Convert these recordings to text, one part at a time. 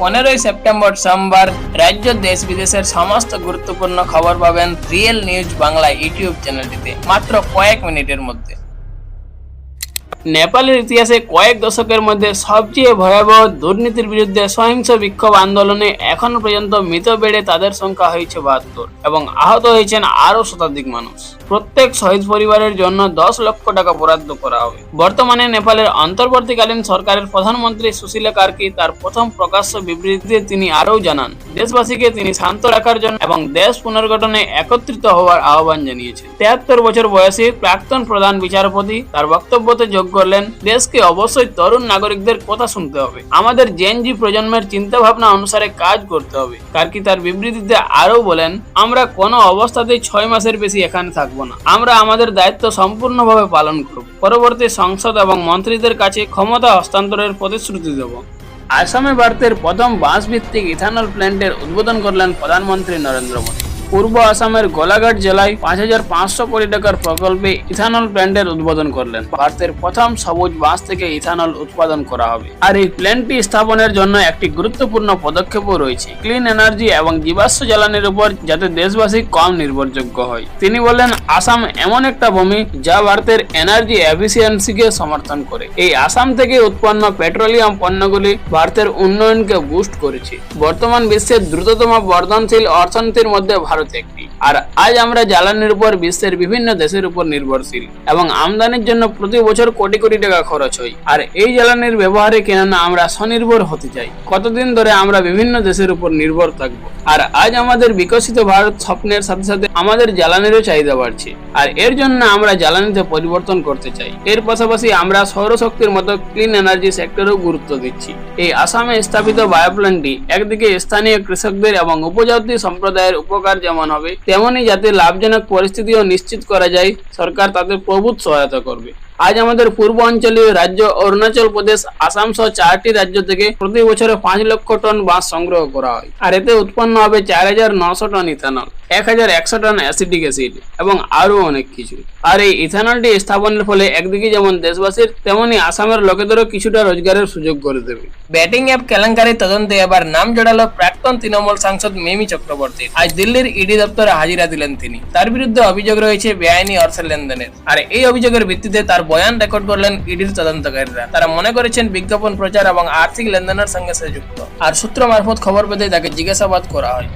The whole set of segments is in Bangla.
পনেরোই সেপ্টেম্বর সোমবার রাজ্য দেশ বিদেশের সমস্ত গুরুত্বপূর্ণ খবর পাবেন রিয়েল নিউজ বাংলা ইউটিউব চ্যানেলটিতে, মাত্র কয়েক মিনিটের মধ্যে। নেপালের ইতিহাসে কয়েক দশকের মধ্যে সবচেয়ে ভয়াবহ দুর্নীতির বিরুদ্ধে সহিংস বিক্ষোভ আন্দোলনে এখনও পর্যন্ত মৃত বেড়ে তাদের সংখ্যা হয়েছে বাহাত্তর এবং আহত হয়েছেন আরও শতাধিক মানুষ। প্রত্যেক শহীদ পরিবারের জন্য দশ লক্ষ টাকা বরাদ্দ করা হবে। বর্তমানে নেপালের অন্তর্বর্তীকালীন সরকারের প্রধানমন্ত্রী সুশীলা কার্কি তার প্রথম প্রকাশ্য বিবৃতিতে তিনি আরও জানান, দেশবাসীকে তিনি শান্ত রাখার জন্য এবং দেশ পুনর্গঠনে একত্রিত হওয়ার আহ্বান জানিয়েছেন। তেহাত্তর বছর বয়সী প্রাক্তন প্রধান বিচারপতি তার বক্তব্যতে যোগ করলেন, দেশকে অবশ্যই তরুণ নাগরিকদের কথা শুনতে হবে। আমাদের জেনজি প্রজন্মের চিন্তা ভাবনা অনুসারে কাজ করতে হবে। কার্কি তার বিবৃতিতে আরও বলেন, আমরা কোনো অবস্থাতেই ছয় মাসের বেশি এখানে থাকব না। আমরা আমাদের দায়িত্ব সম্পূর্ণভাবে পালন করব। পরবর্তী সংসদ এবং মন্ত্রীদের কাছে ক্ষমতা হস্তান্তরের প্রতিশ্রুতি দেব। আসামে ভারতের প্রথম বাঁশ ভিত্তিক ইথানল প্ল্যান্টের উদ্বোধন করলেন প্রধানমন্ত্রী নরেন্দ্র মোদী। পূর্ব আসামের গোলাঘাট জেলায় পাঁচ হাজার পাঁচশো কোটি টাকার প্রকল্পে ইথানল প্ল্যান্টের উদ্বোধন করলেন। ভারতের প্রথম সবুজ বাঁশ থেকে ইথানল উৎপাদন করা হবে। আর এই প্ল্যান্টটি স্থাপনের জন্য একটি গুরুত্বপূর্ণ পদক্ষেপও রয়েছে। ক্লিন এনার্জি এবং জীবাশ্ম জ্বালানির উপর যাতে দেশবাসী কম নির্ভরযোগ্য হয়। তিনি বললেন আসাম এমন একটা ভূমি যা ভারতের এনার্জি এফিসিয়েন্সিকে সমর্থন করে। এই আসাম থেকে উৎপন্ন পেট্রোলিয়াম পণ্যগুলি ভারতের উন্নয়নকে বুস্ট করেছে। বর্তমান বিশ্বের দ্রুততম বর্ধনশীল অর্থনীতির মধ্যে ভারত একটি আর আজ আমরা জ্বালানির উপর বিশ্বের বিভিন্ন দেশের উপর নির্ভরশীল এবং আমদানির জন্য প্রতি বছর কোটি কোটি টাকা খরচ হয়। আর এই জ্বালানির ব্যবহারে কেননা আমরা স্বনির্ভর হতে চাই। কতদিন ধরে আমরা বিভিন্ন দেশের উপর নির্ভর থাকব। আর আজ আমাদের বিকশিত ভারত স্বপ্নের সাথে সাথে আমাদের জ্বালানিরও চাহিদা বাড়ছে। আর এর জন্য আমরা জ্বালানিতে পরিবর্তন করতে চাই। এর পাশাপাশি আমরা সৌরশক্তির মতো ক্লিন এনার্জি সেক্টরেও গুরুত্ব দিচ্ছি। এই আসামে স্থাপিত বায়োপ্ল্যান্টটি একদিকে স্থানীয় কৃষকদের এবং উপজাতি সম্প্রদায়ের উপকার যেমন হবে তেমনি যাতে লাভজনক পরিস্থিতিও নিশ্চিত করা যায়, সরকার তাদের প্রভূত সহায়তা করবে। আজ আমাদের পূর্ব অঞ্চলীয় রাজ্য অরুণাচল প্রদেশ, আসাম সহ চারটি রাজ্য থেকে প্রতি বছরে পাঁচ লক্ষ টন বাঁশ সংগ্রহ করা হয়। আর এতে উৎপন্ন হবে চার হাজার নশো টন ইথানল। এক হাজার একশো টন অ্যাসিডিক অ্যাসিড এবং আরও অনেক কিছু। আর এই ইথানলটি স্থাপনের ফলে একদিকে যেমন দেশবাসীর, তেমনি আসামের লোকেদেরও কিছুটা রোজগারের সুযোগ করে দেবে। ব্যাটিং অ্যাপ কেলেঙ্কারি তদন্তে এবার নাম জড়ালো প্রাক্তন তৃণমূল সাংসদ মিমি চক্রবর্তী। আজ দিল্লির ইডি দপ্তরে হাজিরা দিলেন তিনি। তার বিরুদ্ধে অভিযোগ রয়েছে বেআইনি অর্থের লেনদেনের। আর এই অভিযোগের ভিত্তিতে তার বয়ান রেকর্ড করলেন ইডির তদন্তকারীরা। তারা মনে করেছেন বিজ্ঞাপন প্রচার এবং আর্থিক লেনদেনের সঙ্গে সে যুক্ত। আর সূত্র মারফত খবর পেতে তাকে জিজ্ঞাসাবাদ করা হয়।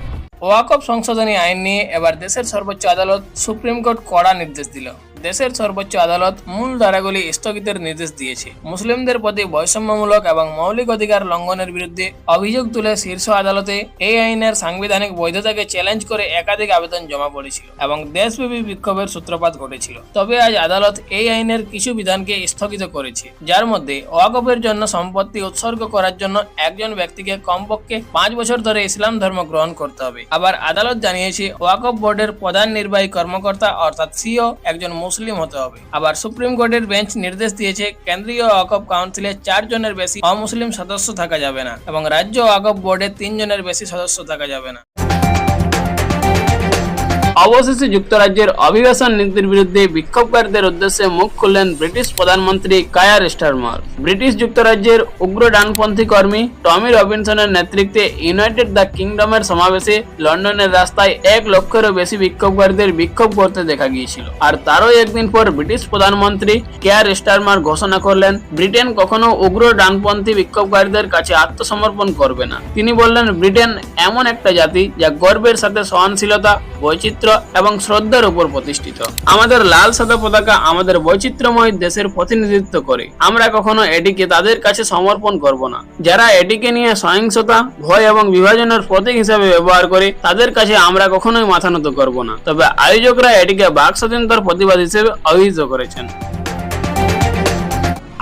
ওয়াকফ সংশোধনী আইন নিয়ে এবার দেশের সর্বোচ্চ আদালত সুপ্রিম কোর্ট কড়া নির্দেশ দিল। দেশের সর্বোচ্চ আদালত মূল ধারাগুলি স্থগিতের নির্দেশ দিয়েছে। মুসলিমদের প্রতি বৈষম্যমূলক এবং মৌলিক অধিকার লঙ্ঘনের বিরুদ্ধে অভিযোগ তুলে শীর্ষ আদালতে এই আইনের সাংবিধানিক বৈধতাকে চ্যালেঞ্জ করে একাধিক আবেদন জমা পড়েছিল এবং দেশব্যাপী বিক্ষোভের সূত্রপাত ঘটেছিল। তবে আজ আদালত এই আইনের কিছু বিধানকে স্থগিত করেছে, যার মধ্যে ওয়াকফের জন্য সম্পত্তি উৎসর্গ করার জন্য একজন ব্যক্তিকে কমপক্ষে পাঁচ বছর ধরে ইসলাম ধর্ম গ্রহণ করতে হবে। আবার আদালত জানিয়েছে, ওয়াকফ বোর্ডের প্রধান নির্বাহী কর্মকর্তা অর্থাৎ সিও একজন হতে হবে। আবার সুপ্রিম কোর্টের বেঞ্চ নির্দেশ দিয়েছে, কেন্দ্রীয় ওয়াকফ কাউন্সিলে চার জনের বেশি অমুসলিম সদস্য থাকা যাবে না এবং রাজ্য ওয়াকফ বোর্ডে তিনজনের বেশি সদস্য থাকা যাবে না। অবশেষে যুক্তরাজ্যের অভিবাসন নীতির বিরুদ্ধে বিক্ষোভকারীদের উদ্দেশ্যে মুখ খুললেন ব্রিটিশ প্রধানমন্ত্রী কায়ার স্টারমার। ব্রিটিশ যুক্তরাজ্যের উগ্র ডানপন্থী কর্মী টমি রবিনসনের নেতৃত্বে ইউনাইটেড দ্য কিংডমের সমাবেশে লন্ডনের রাস্তায় এক লক্ষেরও বেশি বিক্ষোভকারীদের বিক্ষোভ করতে দেখা গিয়েছিল। আর তারও একদিন পর ব্রিটিশ প্রধানমন্ত্রী কেয়ার স্টারমার ঘোষণা করলেন, ব্রিটেন কখনো উগ্র ডানপন্থী বিক্ষোভকারীদের কাছে আত্মসমর্পণ করবে না। তিনি বললেন, ব্রিটেন এমন একটা জাতি যা গর্বের সাথে সহনশীলতা, বৈচিত্র্য এবং শ্রদ্ধার উপর প্রতিষ্ঠিত। আমাদের লাল সাদা পতাকা আমাদের বৈচিত্র্যময় দেশের প্রতিনিধিত্ব করে। আমরা কখনো এটিকে তাদের কাছে সমর্পণ করব না। যারা এটিকে নিয়ে সহিংসতা, ভয় এবং বিভাজনের প্রতীক হিসাবে ব্যবহার করে, তাদের কাছে আমরা কখনোই মাথা নত করব না। তবে আয়োজকরা এটিকে বাক স্বাধীনতার প্রতিবাদ হিসেবে অভিহিত করেছেন।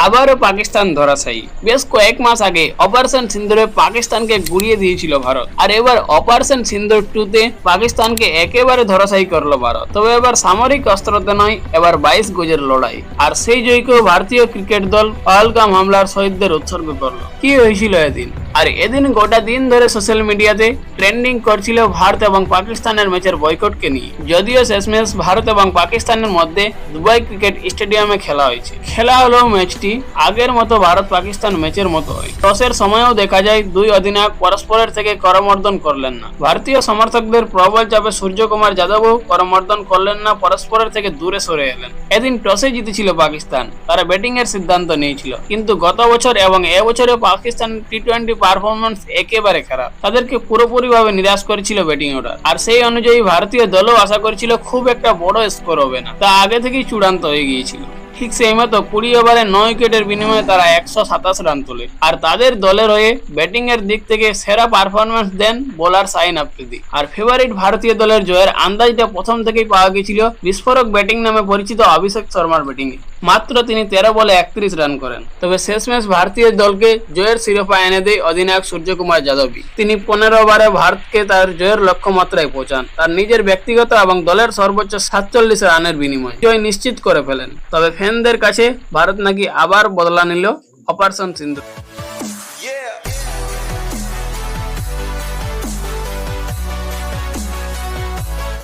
আবারও পাকিস্তান ধরাশায়ী। বেশ কয়েক মাস আগে অপারেশন সিন্দুরে পাকিস্তানকে গুড়িয়ে দিয়েছিল ভারত। আর এবার অপারেশন সিন্দুর টুতে পাকিস্তানকে একেবারে ধরাশায়ী করল ভারত। তবে এবার সামরিক অস্ত্রতে নয়, এবার বাইশ গজের লড়াই। আর সেই জয়কেও ভারতীয় ক্রিকেট দল পহলগাম হামলার শহীদদের উৎসর্গ করল। কি হয়েছিল এদিন? আর এদিন গোটা দিন ধরে সোশ্যাল মিডিয়াতে ট্রেন্ডিং করছিল ভারত এবং পাকিস্তানের ম্যাচের বয়কটকে নিয়ে। যদিও শেষমেশ ভারত এবং পাকিস্তানের মধ্যে দুবাই ক্রিকেট স্টেডিয়ামে খেলা হয়েছে। খেলা হলো ম্যাচটি আগের মতো ভারত পাকিস্তান ম্যাচের মতো হয়। টসের সময়ও দেখা যায়, দুই অধিনায়ক পরস্পরের থেকে করমর্দন করলেন না। ভারতীয় সমর্থকদের প্রবল চাপে সূর্যকুমার যাদবও করমর্দন করলেন না, পরস্পরের থেকে দূরে সরে এলেন। এদিন টসে জিতেছিল পাকিস্তান, তারা ব্যাটিং এর সিদ্ধান্ত নিয়েছিল। কিন্তু গত বছর এবং এবছরে পাকিস্তান টি টোয়েন্টি পারফরমেন্স একেবারে খারাপ। তাদেরকে পুরোপুরি ভাবে নিরাশ করেছিল ব্যাটিং অর্ডার আর সেই অনুযায়ী ভারতীয় দলও আশা করেছিল খুব একটা বড় স্কোর হবে না। তা আগে থেকেই চূড়ান্ত হয়ে গিয়েছিল। ঠিক সেই মতো কুড়ি ওভারে নয় উইকেটের বিনিময়ে তারা একশো সাতাশ রান তোলে। আর তাদের দলের হয়ে ব্যাটিং এর দিক থেকে সেরা পারফরমেন্স দেন বোলার সাইন আফ্রিদি। আর ফেভারিট ভারতীয় দলের জয়ের আন্দাজটা প্রথম থেকেই পাওয়া গিয়েছিল বিস্ফোরক ব্যাটিং নামে পরিচিত অভিষেক শর্মার ব্যাটিং মাত্র তিনি তেরো বলে একত্রিশ রান করেন। তবে শেষমেশ ভারতীয় দলকে জয়ের শিরোপা এনে দেয় অধিনায়ক সূর্যকুমার যাদবই তিনি পনেরো ওভারে ভারতকে তার জয়ের লক্ষ্যমাত্রায় পৌঁছান। তার নিজের ব্যক্তিগত এবং দলের সর্বোচ্চ সাতচল্লিশ রানের বিনিময়ে। জয় নিশ্চিত করে ফেলেন। তবে ফ্যানদের কাছে ভারত নাকি আবার বদলা নিল অপারেশন সিন্ধু।